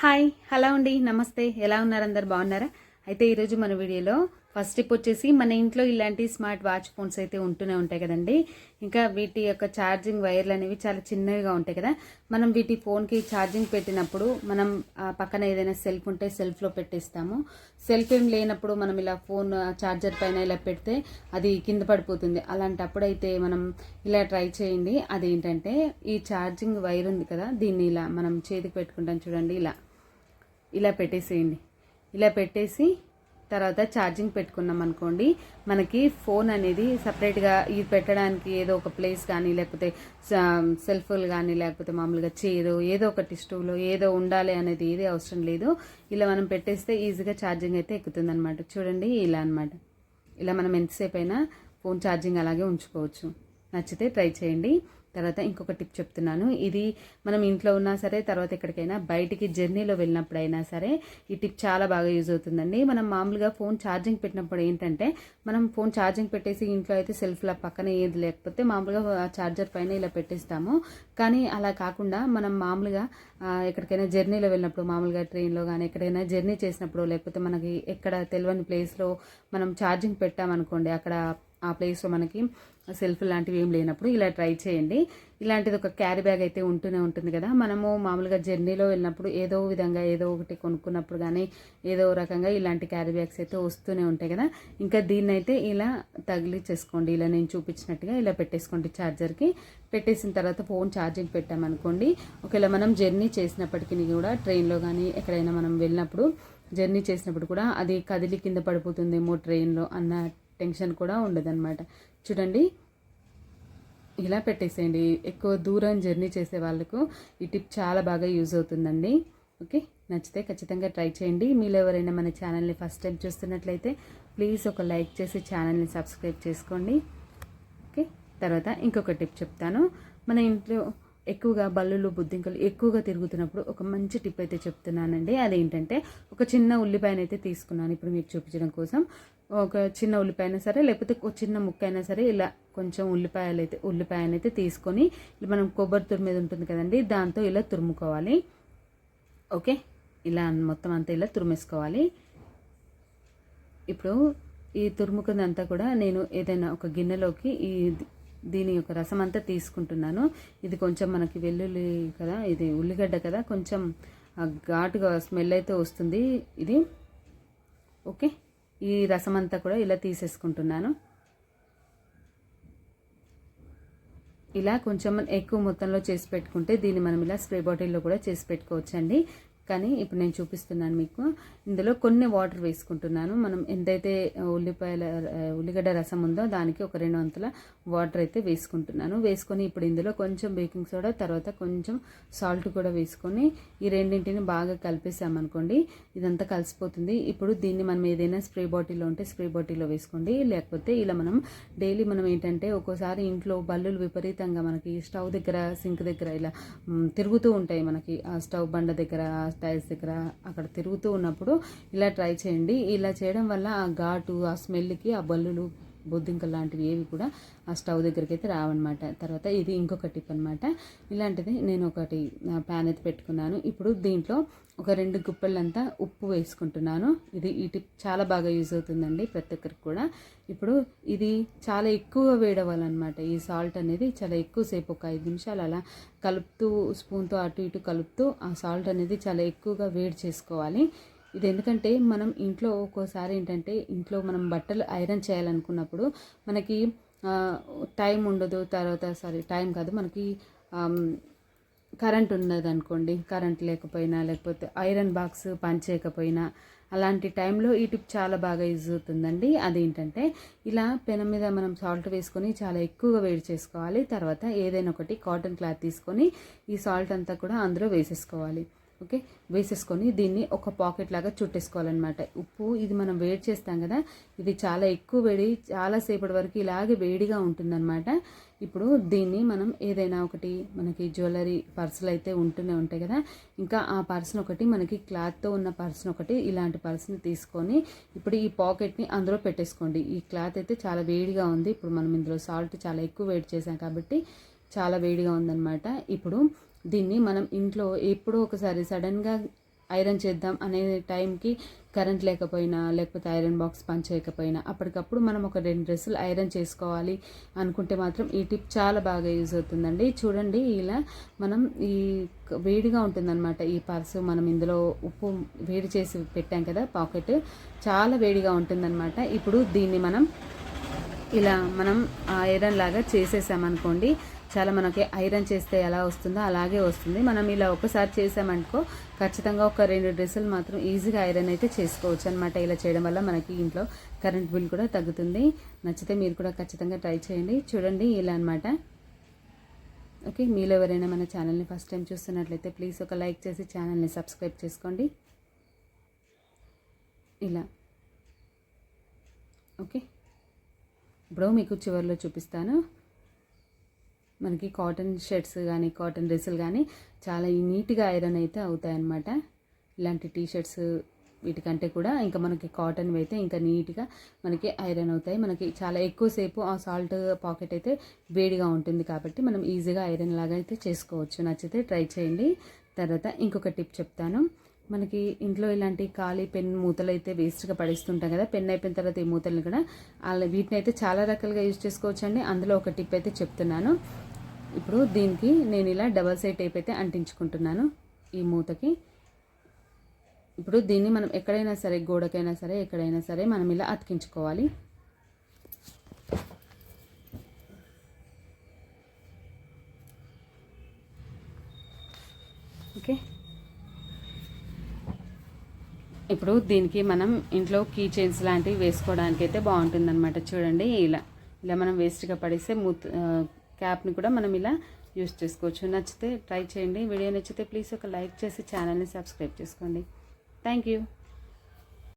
Hi hello అండి నమస్తే. ఎలా ఉన్నారు అందరు? బాగున్నారా? అయితే ఈరోజు మన వీడియోలో ఫస్ట్ టిప్ వచ్చేసి మన ఇంట్లో ఇలాంటి స్మార్ట్ వాచ్ ఫోన్స్ అయితే ఉంటూనే ఉంటాయి కదండి. ఇంకా వీటి యొక్క ఛార్జింగ్ వైర్లు అనేవి చాలా చిన్నవిగా ఉంటాయి కదా. మనం వీటి ఫోన్కి ఛార్జింగ్ పెట్టినప్పుడు మనం పక్కన ఏదైనా సెల్ఫ్ ఉంటే సెల్ఫ్లో పెట్టేస్తాము. సెల్ఫ్ ఏం లేనప్పుడు మనం ఇలా ఫోన్ ఛార్జర్ పైన ఇలా పెడితే అది కింద పడిపోతుంది. అలాంటప్పుడు అయితే మనం ఇలా ట్రై చేయండి. అదేంటంటే ఈ ఛార్జింగ్ వైర్ ఉంది కదా దీన్ని ఇలా మనం చేతికి పెట్టుకుంటాం చూడండి ఇలా. ఇలా పెట్టేసేయండి. ఇలా పెట్టేసి తర్వాత ఛార్జింగ్ పెట్టుకున్నాం అనుకోండి మనకి ఫోన్ అనేది సపరేట్గా ఇది పెట్టడానికి ఏదో ఒక ప్లేస్ కానీ లేకపోతే సెల్ఫోన్ కానీ లేకపోతే మామూలుగా చైరు ఏదో ఒకటి స్టూలో ఏదో ఉండాలి అనేది ఏది అవసరం లేదు. ఇలా మనం పెట్టేస్తే ఈజీగా ఛార్జింగ్ అయితే ఎక్కుతుంది అనమాట చూడండి ఇలా అనమాట ఇలా మనం ఎంతసేపు అయినా ఫోన్ ఛార్జింగ్ అలాగే ఉంచుకోవచ్చు. నచ్చితే ట్రై చేయండి. తర్వాత ఇంకొక టిప్ చెప్తున్నాను. ఇది మనం ఇంట్లో ఉన్నా సరే తర్వాత ఎక్కడికైనా బయటికి జర్నీలో వెళ్ళినప్పుడైనా సరే ఈ టిప్ చాలా బాగా యూజ్ అవుతుందండి. మనం మామూలుగా ఫోన్ ఛార్జింగ్ పెట్టినప్పుడు ఏంటంటే మనం ఫోన్ ఛార్జింగ్ పెట్టేసి ఇంట్లో అయితే సెల్ఫ్ల పక్కన ఏది లేకపోతే మామూలుగా ఛార్జర్ పైన ఇలా పెట్టేస్తాము. కానీ అలా కాకుండా మనం మామూలుగా ఎక్కడికైనా జర్నీలో వెళ్ళినప్పుడు మామూలుగా ట్రైన్లో కానీ ఎక్కడైనా జర్నీ చేసినప్పుడు లేకపోతే మనకి ఎక్కడ తెలియని ప్లేస్లో మనం ఛార్జింగ్ పెట్టామనుకోండి అక్కడ ఆ ప్లేస్లో మనకి సెల్ఫ్ లాంటివి ఏం లేనప్పుడు ఇలా ట్రై చేయండి. ఇలాంటిది ఒక క్యారీ బ్యాగ్ అయితే ఉంటూనే ఉంటుంది కదా. మనము మామూలుగా జర్నీలో వెళ్ళినప్పుడు ఏదో విధంగా ఏదో ఒకటి కొనుక్కున్నప్పుడు కానీ ఏదో రకంగా ఇలాంటి క్యారీ బ్యాగ్స్ అయితే వస్తూనే ఉంటాయి కదా. ఇంకా దీన్ని అయితే ఇలా తగిలి చేసుకోండి ఇలా నేను చూపించినట్టుగా ఇలా పెట్టేసుకోండి ఛార్జర్కి పెట్టేసిన తర్వాత ఫోన్ ఛార్జింగ్ పెట్టామనుకోండి ఒకవేళ మనం జర్నీ చేసినప్పటికీ కూడా ట్రైన్లో కానీ ఎక్కడైనా మనం వెళ్ళినప్పుడు జర్నీ చేసినప్పుడు కూడా అది కదిలి కింద పడిపోతుందేమో ట్రైన్లో అన్న టెన్షన్ కూడా ఉండదన్నమాట. చూడండి ఇలా పెట్టేసేయండి. ఎక్కువ దూరం జర్నీ చేసే వాళ్ళకు ఈ టిప్ చాలా బాగా యూజ్ అవుతుందండి. ఓకే? నచ్చితే ఖచ్చితంగా ట్రై చేయండి. మీరు ఎవరైనా మన ఛానల్ని ఫస్ట్ టైం చూస్తున్నట్లయితే ప్లీజ్ ఒక లైక్ చేసి ఛానల్ని సబ్స్క్రైబ్ చేసుకోండి. ఓకే? తర్వాత ఇంకొక టిప్ చెప్తాను. మన ఇంట్లో ఎక్కువగా బల్లులు బుద్ధింకలు ఎక్కువగా తిరుగుతున్నప్పుడు ఒక మంచి టిప్ అయితే చెప్తున్నానండి. అదేంటంటే ఒక చిన్న ఉల్లిపాయనైతే తీసుకున్నాను. ఇప్పుడు మీకు చూపించడం కోసం. ఒక చిన్న ఉల్లిపాయ అయినా సరే లేకపోతే ఒక చిన్న ముక్క అయినా సరే ఇలా కొంచెం ఉల్లిపాయలు అయితే ఉల్లిపాయనైతే తీసుకొని మనం కొబ్బరి తురిమేది ఉంటుంది కదండి దాంతో ఇలా తురుముకోవాలి. ఓకే? ఇలా మొత్తం అంతా ఇలా తురిమేసుకోవాలి. ఇప్పుడు ఈ తురుముకుందంతా కూడా నేను ఏదైనా ఒక గిన్నెలోకి ఈ దీని యొక్క రసం అంతా తీసుకుంటున్నాను. ఇది కొంచెం మనకి వెల్లుల్లి కదా ఇది ఉల్లిగడ్డ కదా కొంచెం ఘాటుగా స్మెల్ అయితే వస్తుంది ఇది. ఓకే? ఈ రసం అంతా కూడా ఇలా తీసేసుకుంటున్నాను. ఇలా కొంచెం ఎక్కువ మొత్తంలో చేసి పెట్టుకుంటే దీన్ని మనం ఇలా స్ప్రే బాటిల్లో కూడా చేసి పెట్టుకోవచ్చండి. కానీ ఇప్పుడు నేను చూపిస్తున్నాను మీకు. ఇందులో కొన్ని వాటర్ వేసుకుంటున్నాను. మనం ఎంతైతే ఉల్లిపాయల ఉల్లిగడ్డ రసం ఉందో దానికి ఒక రెండు వంతుల వాటర్ అయితే వేసుకుంటున్నాను. వేసుకొని ఇప్పుడు ఇందులో కొంచెం బేకింగ్ సోడా తర్వాత కొంచెం సాల్ట్ కూడా వేసుకొని ఈ రెండింటిని బాగా కలిపేసామనుకోండి ఇదంతా కలిసిపోతుంది. ఇప్పుడు దీన్ని మనం ఏదైనా స్ప్రే బాటిల్లో ఉంటే స్ప్రే బాటిల్లో వేసుకోండి. లేకపోతే ఇలా మనం డైలీ మనం ఏంటంటే ఒక్కోసారి ఇంట్లో బల్లులు విపరీతంగా మనకి స్టవ్ దగ్గర సింక్ దగ్గర ఇలా తిరుగుతూ ఉంటాయి మనకి. ఆ స్టవ్ బండ దగ్గర టైల్స్ దగ్గర అక్కడ తిరుగుతూ ఉన్నప్పుడు ఇలా ట్రై చేయండి. ఇలా చేయడం వల్ల ఆ ఘాటు ఆ స్మెల్కి ఆ బల్లులు బొద్దింక లాంటివి ఏవి కూడా ఆ స్టవ్ దగ్గరికి అయితే రావన్నమాట. తర్వాత ఇది ఇంకొక టిప్ అనమాట ఇలాంటిది నేను ఒకటి ప్యాన్ అయితే పెట్టుకున్నాను. ఇప్పుడు దీంట్లో ఒక రెండు గుప్పెళ్ళంతా ఉప్పు వేసుకుంటున్నాను. ఇది ఈ టిప్ చాలా బాగా యూజ్ అవుతుందండి ప్రతి ఒక్కరికి కూడా. ఇప్పుడు ఇది చాలా ఎక్కువ వేడవ్వాలన్నమాట. ఈ సాల్ట్ అనేది చాలా ఎక్కువసేపు ఒక ఐదు నిమిషాలు అలా కలుపుతూ స్పూన్తో అటు ఇటు కలుపుతూ ఆ సాల్ట్ అనేది చాలా ఎక్కువగా వేడి చేసుకోవాలి. ఇది ఎందుకంటే మనం ఇంట్లో ఒక్కోసారి ఏంటంటే ఇంట్లో మనం బట్టలు ఐరన్ చేయాలనుకున్నప్పుడు మనకి టైం ఉండదు. తర్వాత సారీ టైం కాదు. మనకి కరెంట్ ఉన్నది అనుకోండి కరెంట్ లేకపోయినా లేకపోతే ఐరన్ బాక్స్ పనిచేయకపోయినా అలాంటి టైంలో ఈ టిప్ చాలా బాగా యూజ్ అవుతుందండి. అదేంటంటే ఇలా పెనం మీద మనం సాల్ట్ వేసుకొని చాలా ఎక్కువగా వేడి చేసుకోవాలి. తర్వాత ఏదైనా ఒకటి కాటన్ క్లాత్ తీసుకొని ఈ సాల్ట్ అంతా కూడా అందులో వేసేసుకోవాలి. ఓకే? వేసేసుకొని దీన్ని ఒక పాకెట్ లాగా చుట్టేసుకోవాలన్నమాట. ఉప్పు ఇది మనం వేడి చేస్తాం కదా ఇది చాలా ఎక్కువ వేడి చాలాసేపటి వరకు ఇలాగే వేడిగా ఉంటుందన్నమాట. ఇప్పుడు దీన్ని మనం ఏదైనా ఒకటి మనకి జ్యువెలరీ పర్సులు అయితే ఉంటూనే ఉంటాయి కదా ఇంకా ఆ పర్సన్ ఒకటి మనకి క్లాత్తో ఉన్న పర్సన్ ఒకటి ఇలాంటి పర్సన్ తీసుకొని ఇప్పుడు ఈ పాకెట్ని అందులో పెట్టేసుకోండి. ఈ క్లాత్ అయితే చాలా వేడిగా ఉంది. ఇప్పుడు మనం ఇందులో సాల్ట్ చాలా ఎక్కువ వేడి చేసాం కాబట్టి చాలా వేడిగా ఉందన్నమాట. ఇప్పుడు దీన్ని మనం ఇంట్లో ఎప్పుడో ఒకసారి సడన్గా ఐరన్ చేద్దాం అనే టైంకి కరెంట్ లేకపోయినా లేకపోతే ఐరన్ బాక్స్ పని చేయకపోయినా అప్పటికప్పుడు మనం ఒక రెండు డ్రెస్సులు ఐరన్ చేసుకోవాలి అనుకుంటే మాత్రం ఈ టిప్ చాలా బాగా యూజ్ అవుతుందండి. చూడండి ఇలా మనం ఈ వేడిగా ఉంటుందన్నమాట. ఈ పర్సు మనం ఇందులో ఉప్పు వేడి చేసి పెట్టాం కదా పాకెట్. చాలా వేడిగా ఉంటుందన్నమాట. ఇప్పుడు దీన్ని మనం ఇలా మనం ఐరన్ లాగా చేసేసామనుకోండి చాలా మనకి ఐరన్ చేస్తే ఎలా వస్తుందో అలాగే వస్తుంది. మనం ఇలా ఒకసారి చేసామనుకో ఖచ్చితంగా ఒక రెండు డ్రెస్సులు మాత్రం ఈజీగా ఐరన్ అయితే చేసుకోవచ్చు అనమాట ఇలా చేయడం వల్ల మనకి ఇంట్లో కరెంట్ బిల్ కూడా తగ్గుతుంది. నచ్చితే మీరు కూడా ఖచ్చితంగా ట్రై చేయండి. చూడండి ఇలా అనమాట ఓకే మీలో ఎవరైనా మన ఛానల్ని ఫస్ట్ టైం చూస్తున్నట్లయితే ప్లీజ్ ఒక లైక్ చేసి ఛానల్ని సబ్స్క్రైబ్ చేసుకోండి. ఇలా. ఓకే ఇప్పుడు మీకు చివరిలో చూపిస్తాను. మనకి కాటన్ షర్ట్స్ కానీ కాటన్ డ్రెస్సులు కానీ చాలా నీట్గా ఐరన్ అయితే అవుతాయన్నమాట. ఇలాంటి టీ షర్ట్స్ వీటికంటే కూడా ఇంకా మనకి కాటన్ అయితే ఇంకా నీట్గా మనకి ఐరన్ అవుతాయి. మనకి చాలా ఎక్కువసేపు ఆ సాల్ట్ పాకెట్ అయితే వేడిగా ఉంటుంది కాబట్టి మనం ఈజీగా ఐరన్ లాగా అయితే చేసుకోవచ్చు. నచ్చితే ట్రై చేయండి. తర్వాత ఇంకొక టిప్ చెప్తాను. మనకి ఇంట్లో ఇలాంటి ఖాళీ పెన్ మూతలు అయితే వేస్ట్గా పడేస్తుంటాం కదా పెన్ అయిపోయిన తర్వాత ఈ మూతలను కూడా అలా వీటిని అయితే చాలా రకాలుగా యూజ్ చేసుకోవచ్చు అండి అందులో ఒక టిప్ అయితే చెప్తున్నాను. ఇప్పుడు దీనికి నేను ఇలా డబల్ సైడ్ టేప్ అయితే అంటించుకుంటున్నాను ఈ మూతకి. ఇప్పుడు దీన్ని మనం ఎక్కడైనా సరే గోడకైనా సరే ఎక్కడైనా సరే మనం ఇలా అతికించుకోవాలి. ఓకే. ఇప్పుడు దీనికి మనం ఇంట్లో కీ చైన్స్ లాంటివి వేసుకోవడానికి అయితే బాగుంటుంది చూడండి ఇలా ఇలా మనం వేస్ట్గా పడేస్తే మూత్ క్యాప్ని కూడా మనం ఇలా యూస్ చేసుకోవచ్చు. నచ్చితే ట్రై చేయండి. వీడియో నచ్చితే ప్లీజ్ ఒక లైక్ చేసి ఛానల్ని సబ్స్క్రైబ్ చేసుకోండి. Thank you.